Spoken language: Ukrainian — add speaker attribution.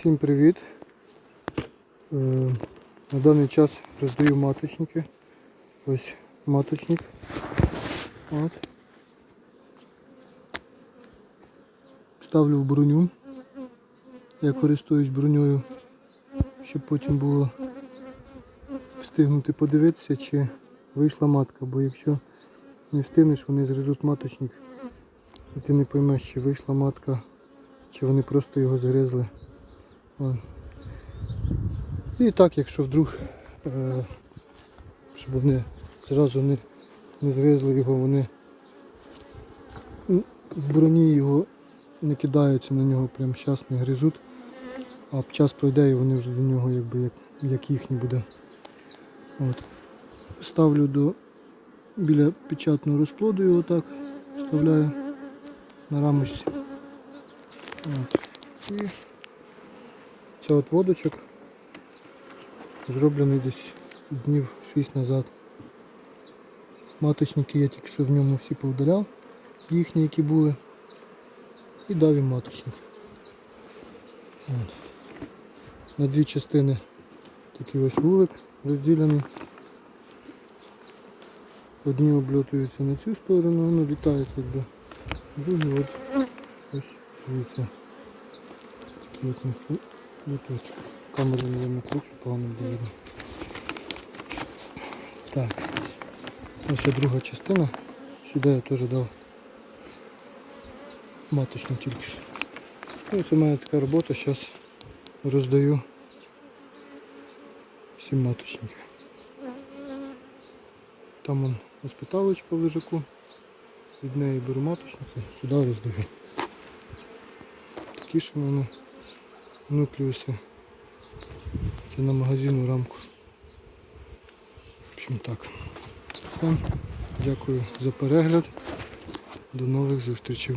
Speaker 1: Всім привіт! Е, На даний час роздаю маточники. Ось маточник. От. Ставлю в броню. Я користуюсь броньою, щоб потім було встигнути подивитися, чи вийшла матка, бо якщо не встигнеш, вони згризуть маточник і ти не поймеш, чи вийшла матка, чи вони просто його згризли. О. І так, якщо вдруг, е, щоб вони зразу не, не згризли його, вони в броні його не кидаються на нього, прям час не гризуть, а час пройде і вони вже до нього якби як, як їхній буде. От. Ставлю до біля печатного розплоду його так, вставляю на рамочці. От. Це от водочок зроблений десь днів 6 назад. Маточники я тільки що в ньому всі повдаляв, їхні, які були. І дав їм маточник. На дві частини такий ось вулик розділений. Одні обльотуються на цю сторону, воно літають якби. Другі от ось звідси. Такий от у них літочок. Камеру видно кручу, погано буде видно. Так. Ось друга частина. Сюди я теж дав маточну тільки що. Ну, у мене така робота, зараз роздаю всім маточників. Там вон госпіталочка в лежаку. Від неї беру маточники, сюди роздаю. Такі в мене нуклеуси. Це на магазинну рамку. В общем так. Дякую за перегляд. До нових зустрічей.